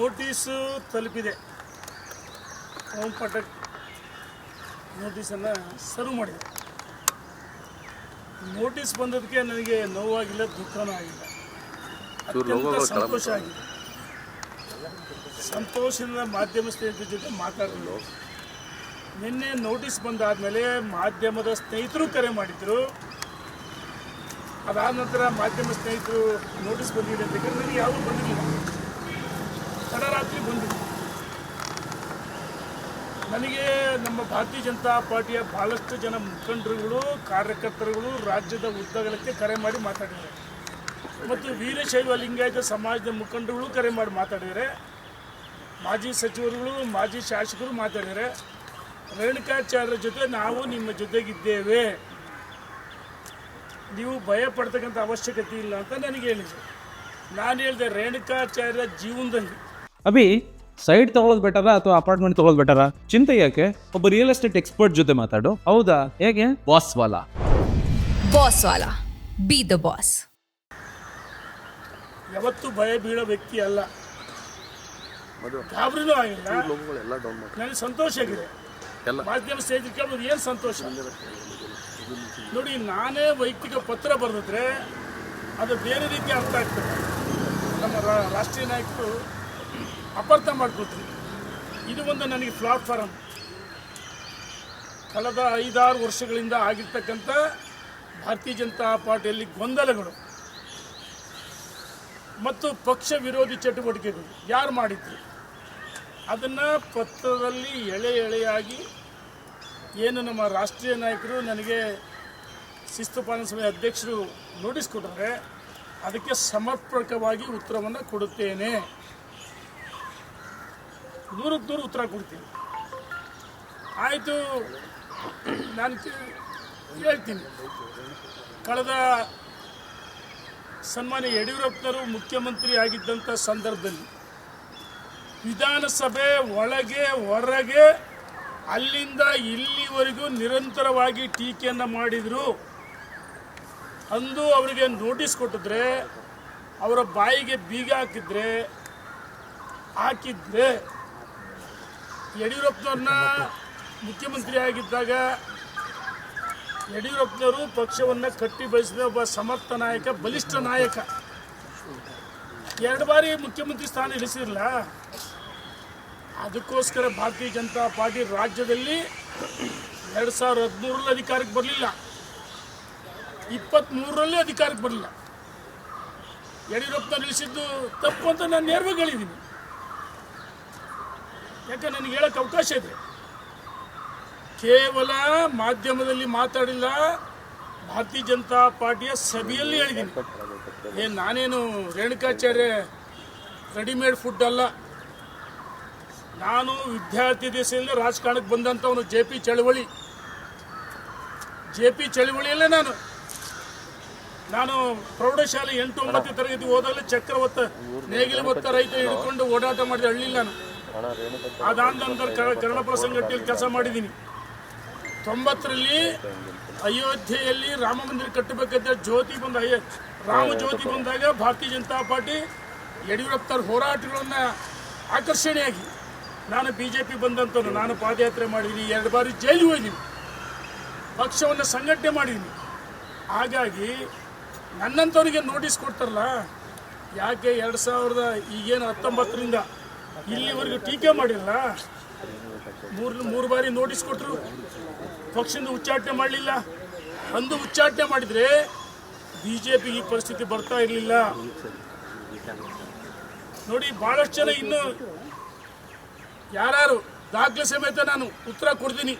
Notice ತಲುಪಿದೆ. ಓಂ ಪಟಕ್ ನೋಟಿಸನ್ನು serve ಮಾಡಿದೆ. Notice ಬಂದದಕ್ಕೆ ನನಗೆ ನೋವಾಗಿಲ್ಲ ದುಃಖನೂ ಆಗಿಲ್ಲ. ಅತ್ಯಂತ ಸಂತೋಷ ಆಗಿದೆ. ಸಂತೋಷದಿಂದ ಮಾಧ್ಯಮ ಸ್ನೇಹಿತರ ಜೊತೆ ಮಾತಾಡಲು ನಿನ್ನೆ ನೋಟಿಸ್ ಬಂದಾದಮೇಲೆ ಮಾಧ್ಯಮದ ಸ್ನೇಹಿತರು ಕರೆ ಮಾಡಿದರು. ಅದಾದ ನಂತರ ಮಾಧ್ಯಮ ಸ್ನೇಹಿತರು ನೋಟಿಸ್ ಬಂದಿದೆ ಅಂತ ನನಗೆ ಯಾವುದು ಬಂದಿರಲಿಲ್ಲ ತಡರಾತ್ರಿ ಬಂದಿದೆ ನನಗೆ ನಮ್ಮ ಭಾರತೀಯ ಜನತಾ ಪಾರ್ಟಿಯ ಭಾಳಷ್ಟು ಜನ ಮುಖಂಡರುಗಳು, ಕಾರ್ಯಕರ್ತರುಗಳು ರಾಜ್ಯದ ಉದ್ದಗಲಕ್ಕೆ ಕರೆ ಮಾಡಿ ಮಾತಾಡಿದ್ದಾರೆ. ಮತ್ತು ವೀರಶೈವ ಲಿಂಗಾಯತ ಸಮಾಜದ ಮುಖಂಡರುಗಳು ಕರೆ ಮಾಡಿ ಮಾತಾಡಿದ್ದಾರೆ. ಮಾಜಿ ಸಚಿವರುಗಳು, ಮಾಜಿ ಶಾಸಕರು ಮಾತಾಡಿದ್ದಾರೆ. ರೇಣುಕಾಚಾರ್ಯರ ಜೊತೆ ನಾವು ನಿಮ್ಮ ಜೊತೆಗಿದ್ದೇವೆ. ನೀವು ಭಯ ಪಡ್ತಕ್ಕಂಥ ಅವಶ್ಯಕತೆ ಇಲ್ಲ ಅಂತ ನನಗೆ ಹೇಳಿದೆ ನಾನು ಹೇಳಿದೆ ರೇಣುಕಾಚಾರ್ಯ ಜೀವನದಲ್ಲಿ ಅಭಿ ಸೈಡ್ ತಗೊಳ್ಳೋದು ಬೆಟರಾ ಅಥವಾ ಅಪಾರ್ಟ್ಮೆಂಟ್ ತಗೊಳ್ಳೋದು ಬೆಟರಾ ಚಿಂತೆ ಯಾಕೆ? ಒಬ್ಬ ರಿಯಲ್ ಎಸ್ಟೇಟ್ ಎಕ್ಸ್ಪರ್ಟ್ ಜೊತೆ ಮಾತಾಡು. ಹೌದಾ? ಹೇಗೆ? ಬಾಸ್ ವಾಲಾ. ಬಾಸ್ ವಾಲಾ. ಬಿ ದ ಬಾಸ್ ಯಾವತ್ತೂ ಭಯ ಬೀಳೋ ವ್ಯಕ್ತಿ ಅಲ್ಲ. ಗಾಬರಿನೂ ಆಗಿಲ್ಲ. ನನಗೆ ಸಂತೋಷ ಆಗಿದೆ. ಮಾಧ್ಯಮ ಸ್ಟೇಜ್ ಕೇಳೋದು ಏನು ಸಂತೋಷ? ನೋಡಿ ನಾನೇ ವೈಯಕ್ತಿಕ ಪತ್ರ ಬರೆದಿದ್ರೆ ಅದು ಬೇರೆ ರೀತಿ ಅರ್ಥ ಆಗ್ತದೆ. ನಮ್ಮ ರಾಷ್ಟ್ರೀಯ ನಾಯಕರು ಅಪಾರ್ಥ ಮಾಡ್ಕೊಳ್ತೀನಿ ಇದು ಒಂದು ನನಗೆ ಪ್ಲಾಟ್ಫಾರಮ್ ಕಳೆದ ಐದಾರು ವರ್ಷಗಳಿಂದ ಆಗಿರ್ತಕ್ಕಂಥ ಭಾರತೀಯ ಜನತಾ ಪಾರ್ಟಿಯಲ್ಲಿ ಗೊಂದಲಗಳು ಮತ್ತು ಪಕ್ಷ ವಿರೋಧಿ ಚಟುವಟಿಕೆಗಳು. ಯಾರು ಮಾಡಿದ್ರು? ಅದನ್ನು ಪತ್ರದಲ್ಲಿ ಎಳೆ ಎಳೆಯಾಗಿ ಏನು ನಮ್ಮ ರಾಷ್ಟ್ರೀಯ ನಾಯಕರು ನನಗೆ ಶಿಸ್ತು ಪಾಲನ ಸಭೆ ಅಧ್ಯಕ್ಷರು ನೋಟಿಸ್ ಕೊಟ್ಟರೆ, ಅದಕ್ಕೆ ಸಮರ್ಪಕವಾಗಿ ಉತ್ತರವನ್ನು ಕೊಡುತ್ತೇನೆ. ನೂರಕ್ಕೆ ನೂರು ಉತ್ತರ ಕೊಡ್ತೀನಿ. ಆಯಿತು, ನಾನು ಹೇಳ್ತೀನಿ. ಕಳೆದ ಸನ್ಮಾನ್ಯ ಯಡಿಯೂರಪ್ಪನವರು ಮುಖ್ಯಮಂತ್ರಿ ಆಗಿದ್ದಂಥ ಸಂದರ್ಭದಲ್ಲಿ ವಿಧಾನಸಭೆ ಒಳಗೆ, ಹೊರಗೆ, ಅಲ್ಲಿಂದ ಇಲ್ಲಿವರೆಗೂ ನಿರಂತರವಾಗಿ ಟೀಕೆಯನ್ನು ಮಾಡಿದರು. ಅಂದು ಅವರಿಗೆ ನೋಟಿಸ್ ಕೊಟ್ಟಿದ್ರೆ, ಅವರ ಬಾಯಿಗೆ ಬೀಗ ಹಾಕಿದ್ರೆ ಹಾಕಿದ್ರೆ ಯಡಿಯೂರಪ್ಪನವ್ರನ್ನ ಮುಖ್ಯಮಂತ್ರಿ ಆಗಿದ್ದಾಗ ಯಡಿಯೂರಪ್ಪನವರು ಪಕ್ಷವನ್ನು ಕಟ್ಟಿ ಬಯಸಿದ ಒಬ್ಬ ಸಮರ್ಥ ನಾಯಕ, ಬಲಿಷ್ಠ ನಾಯಕ. ಎರಡು ಬಾರಿ ಮುಖ್ಯಮಂತ್ರಿ ಸ್ಥಾನ ಇಳಿಸಿರಲ್ಲ ಅದಕ್ಕೋಸ್ಕರ ಭಾರತೀಯ ಜನತಾ ಪಾರ್ಟಿ ರಾಜ್ಯದಲ್ಲಿ ಎರಡು ಸಾವಿರದ ಹದಿಮೂರರಲ್ಲಿ ಅಧಿಕಾರಕ್ಕೆ ಬರಲಿಲ್ಲ. ಇಪ್ಪತ್ತ್ಮೂರರಲ್ಲಿ ಅಧಿಕಾರಕ್ಕೆ ಬರಲಿಲ್ಲ. ಯಡಿಯೂರಪ್ಪನವ್ರು ಇಳಿಸಿದ್ದು ತಪ್ಪು ಅಂತ ನಾನು ನೇರವಾಗಿ ಹೇಳಿದ್ದೀನಿ ಯಾಕೆ ನನಗೆ ಹೇಳಕ್ಕೆ ಅವಕಾಶ ಇದೆ? ಕೇವಲ ಮಾಧ್ಯಮದಲ್ಲಿ ಮಾತಾಡಿಲ್ಲ, ಭಾರತೀಯ ಜನತಾ ಪಾರ್ಟಿಯ ಸಭೆಯಲ್ಲಿ ಹೇಳಿದ್ದೀನಿ. ಏ, ನಾನೇನು ರೇಣುಕಾಚಾರ್ಯ ರೆಡಿಮೇಡ್ ಫುಡ್ ಅಲ್ಲ. ನಾನು ವಿದ್ಯಾರ್ಥಿ ದಿಸೆಯಿಂದ ರಾಜಕಾರಣಕ್ಕೆ ಬಂದಂಥವನು ಜೆ ಪಿ ಚಳವಳಿ. ಜೆ ಪಿ ಚಳವಳಿಯಲ್ಲೇ ನಾನು. ನಾನು ಪ್ರೌಢಶಾಲೆ ಎಂಟು ಒಂಬತ್ತು ತರಗತಿ ಹೋದಾಗಲೇ ಚಕ್ರ ಒತ್ತ ನೇಗಿಲು ಒತ್ತ ರೈತ ಹಿಡ್ಕೊಂಡು ಓಡಾಟ ಮಾಡಿದ ಹಳ್ಳಿ ನಾನು. ಅದಾದ ನಂತರ ಕನ್ನಡಪರ ಸಂಘಟನೆಯಲ್ಲಿ ಕೆಲಸ ಮಾಡಿದ್ದೀನಿ. ತೊಂಬತ್ತರಲ್ಲಿ ಅಯೋಧ್ಯೆಯಲ್ಲಿ ರಾಮ ಮಂದಿರ ಕಟ್ಟಬೇಕಂತ ಜ್ಯೋತಿ ಬಂದ ರಾಮ ಜ್ಯೋತಿ ಬಂದಾಗ ಭಾರತೀಯ ಜನತಾ ಪಾರ್ಟಿ ಯಡಿಯೂರಪ್ಪರ ಹೋರಾಟಗಳನ್ನು ಆಕರ್ಷಣೆಯಾಗಿ ನಾನು ಬಿ ಜೆ ಪಿ ಬಂದಂಥವ್ರು ನಾನು ಪಾದಯಾತ್ರೆ ಮಾಡಿದ್ದೀನಿ. ಎರಡು ಬಾರಿ ಜೈಲಿಗೆ ಹೋಗಿದ್ದೀನಿ. ಪಕ್ಷವನ್ನು ಸಂಘಟನೆ ಮಾಡಿದ್ದೀನಿ. ಹಾಗಾಗಿ ನನ್ನಂಥವ್ರಿಗೆ ನೋಟಿಸ್ ಕೊಡ್ತಾರಲ್ಲ ಯಾಕೆ ಎರಡು ಸಾವಿರದ ಈಗೇನು ಹತ್ತೊಂಬತ್ತರಿಂದ ಇಲ್ಲಿವರೆಗೂ ಟೀಕೆ ಮಾಡಿಲ್ಲ. ಮೂರು ಮೂರು ಬಾರಿ ನೋಟಿಸ್ ಕೊಟ್ಟರು ಪಕ್ಷದಿಂದ ಉಚ್ಚಾಟನೆ ಮಾಡಲಿಲ್ಲ. ಅಂದು ಉಚ್ಚಾಟನೆ ಮಾಡಿದರೆ ಬಿ ಜೆ ಪಿ ಈ ಪರಿಸ್ಥಿತಿ ಬರ್ತಾ ಇರಲಿಲ್ಲ. ನೋಡಿ ಭಾಳಷ್ಟು ಜನ ಇನ್ನು ಯಾರು ದಾಖಲೆ ಸಮೇತ ನಾನು ಉತ್ತರ ಕೊಡ್ತೀನಿ.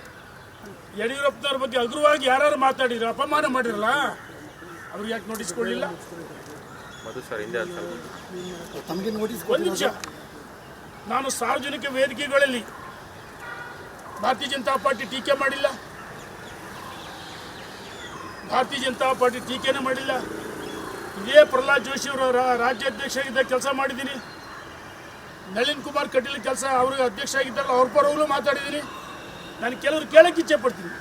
ಯಡಿಯೂರಪ್ಪನವ್ರ ಬಗ್ಗೆ ಅಗ್ರವಾಗಿ ಯಾರು ಮಾತಾಡಿದ್ರು ಅಪಮಾನ ಮಾಡಿರಲ್ಲ? ಅವ್ರಿಗೆ ಯಾಕೆ ನೋಟಿಸ್ ಕೊಡಲಿಲ್ಲ? ತಮಗೆ ನೋಟಿಸ್ ಒಂದು ನಿಮಿಷ. ನಾನು ಸಾರ್ವಜನಿಕ ವೇದಿಕೆಗಳಲ್ಲಿ ಭಾರತೀಯ ಜನತಾ ಪಾರ್ಟಿ ಟೀಕೆ ಮಾಡಿಲ್ಲ. ಭಾರತೀಯ ಜನತಾ ಪಾರ್ಟಿ ಟೀಕೆನೇ ಮಾಡಿಲ್ಲ. ಇದೇ ಪ್ರಹ್ಲಾದ್ ಜೋಶಿ ಅವರ ರಾಜ್ಯ ರಾಜ್ಯಾಧ್ಯಕ್ಷ ಆಗಿದ್ದ ಕೆಲಸ ಮಾಡಿದ್ದೀನಿ. ನಳಿನ್ ಕುಮಾರ್ ಕಟೀಲ್ ಕೆಲಸ ಅವ್ರಿಗೆ ಅಧ್ಯಕ್ಷ ಆಗಿದ್ದಾರಲ್ಲ, ಅವ್ರ ಪರವಾಗಲೂ ಮಾತಾಡಿದ್ದೀನಿ. ನಾನು ಕೆಲವರು ಕೇಳಕ್ಕೆ ಇಚ್ಛೆ ಪಡ್ತೀನಿ.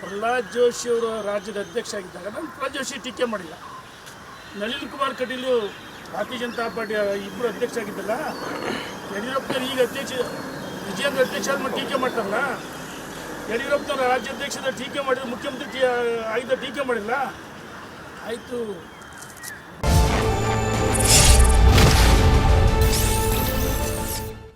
ಪ್ರಹ್ಲಾದ್ ಜೋಶಿ ಅವರು ರಾಜ್ಯದ ಅಧ್ಯಕ್ಷ ಆಗಿದ್ದಾಗ ನಾನು ಪ್ರಹ್ಲಾದ್ ಜೋಶಿ ಟೀಕೆ ಮಾಡಿಲ್ಲ. ನಳಿನ್ ಕುಮಾರ್ ಕಟೀಲು ಭಾರತೀಯ ಜನತಾ ಪಾರ್ಟಿ ಇಬ್ಬರು ಅಧ್ಯಕ್ಷ ಆಗಿದ್ದಲ್ಲ? ಯಡಿಯೂರಪ್ಪನವ್ರು ಈಗ ಅಧ್ಯಕ್ಷ ವಿಜಯೇಂದ್ರ ಅಧ್ಯಕ್ಷ ಆದ್ಮೇಲೆ ಟೀಕೆ ಮಾಡ್ತಾರಲ್ಲ? ಯಡಿಯೂರಪ್ಪನವ್ರ ರಾಜ್ಯಾಧ್ಯಕ್ಷದ ಟೀಕೆ ಮಾಡಿದ್ರು, ಮುಖ್ಯಮಂತ್ರಿ ಆಗಿದ್ದ ಟೀಕೆ ಮಾಡಿಲ್ಲ? ಆಯಿತು.